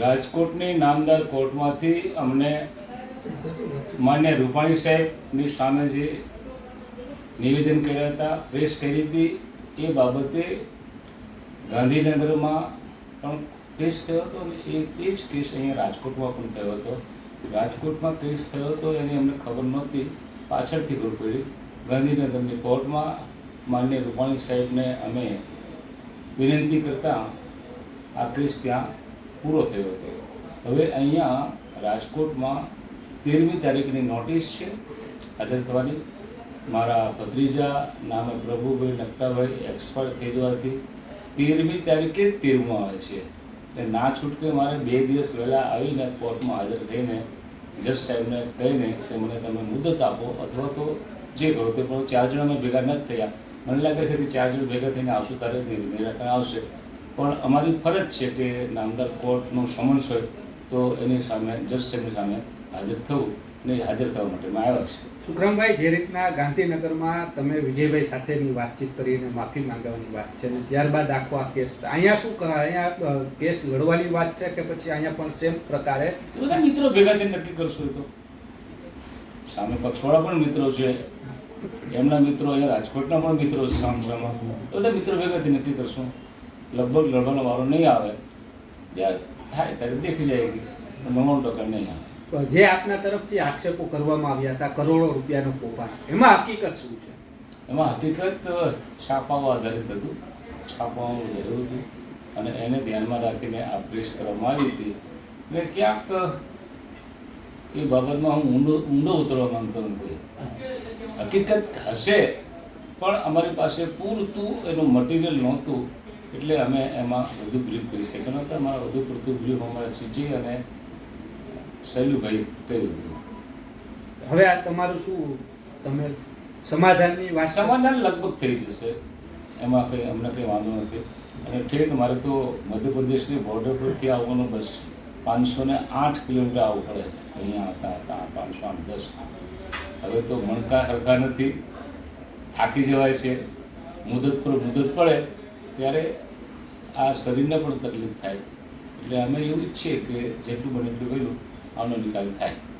રાજકોટની નામદાર કોર્ટમાંથી અમને માન્ય રૂપાણી સાહેબની સામે જે નિવેદન કર્યા હતા, પ્રેસ કરી હતી, એ બાબતે ગાંધીનગરમાં પણ કેસ થયો હતો અને એ એ જ કેસ અહીંયા રાજકોટમાં પણ થયો હતો. રાજકોટમાં કેસ થયો હતો એની અમને ખબર નહોતી. પાછળથી ખબર પડી. ગાંધીનગરની કોર્ટમાં માન્ય રૂપાણી સાહેબને અમે વિનંતી કરતાં આ કેસ ત્યાં પૂરો થયો હતો. હવે અહીંયા રાજકોટમાં તેરમી તારીખની નોટિસ છે. હાજર થવાની. મારા ભત્રીજા નામે પ્રભુભાઈ નકટાભાઈ એક્સપર્ટ થઈ જવાથી તેરમી તારીખે જ તેરમું આવે છે. એટલે ના છૂટકે મારે બે દિવસ વહેલા આવીને કોર્ટમાં હાજર થઈને, જજ સાહેબને કહીને કે મને તમે મુદત આપો અથવા તો જે કરો તે પણ ચાર જણા અમે ભેગા નથી થયા. મને લાગે છે કે ચાર જણ ભેગા થઈને આવશું તારે નિરાકરણ આવશે. પણ અમારી ફરજ છે કે નામદાર કોર્ટનો સમન્સ હોય તો એની સામે જજ સાહેબની સામે હાજર થવું ને હાજર થવા માટે આવ્યા છે સુખરામભાઈ જે રીતના ગાંધીનગરમાં તમે વિજયભાઈ સાથેની વાતચીત કરીને માફી માંગવાની વાત છે અને ત્યારબાદ આખો આ કેસ અહીંયા શું કરા અહીંયા કેસ લડવાની વાત છે કે પછી અહીંયા પણ સેમ પ્રકારે? બધા મિત્રો ભેગા થઈને નક્કી કરશું તો. સામે પક્ષવાળા પણ મિત્રો છે. એમના મિત્રો અહીંયા રાજકોટના પણ મિત્રો છે સામસામાં. બધા મિત્રો ભેગા થઈને નક્કી કરશું. લગભગ લડવાનો વારો નહીં આવે. જ્યારે થાય ત્યારે દેખી જાયગી નવ્વાણું ટકા નહીં આવે. જે આપના તરફથી આક્ષેપો કરવામાં આવ્યા હતા કરોડો રૂપિયાનો કૌભાંડ એમાં હકીકત શું છે? એમાં હકીકત છાપાઓ આધારિત હતું. છાપાઓનું જરૂર હતું અને એને ધ્યાનમાં રાખીને આ પ્રેસ કરવામાં આવી હતી. એટલે ક્યાંક એ બાબતમાં હું ઊંડો ઊંડો ઉતરવા માંગતો નથી. હકીકત હશે પણ અમારી પાસે પૂરતું એનું મટીરિયલ નહોતું. એટલે અમે એમાં વધુ બ્રીફ કરી શક્યા નહોતા અમારા વધુ પડતું બ્રીફ અમારા સીજી અને શૈલુભાઈ કર્યું હતું હવે આ તમારું શું તમે સમાધાનની વાત સમાધાન લગભગ થઈ જશે. એમાં કંઈ અમને કંઈ વાંધો નથી. અને ઠેઠ મારે તો મધ્યપ્રદેશની બોર્ડર પરથી આવવાનું બસ પાંચસો ને આઠ કિલોમીટર આવવું પડે. અહીંયા હતા હતા પાંચસો આઠ દસ. હવે તો મણકા હરખા નથી. થાકી જવાય છે. મુદત પર મુદત પડે. ત્યારે આ શરીરને પણ તકલીફ થાય. એટલે અમે એવું ઈચ્છીએ કે જેટલું બને એટલું વહેલું આનો નિકાલ થાય.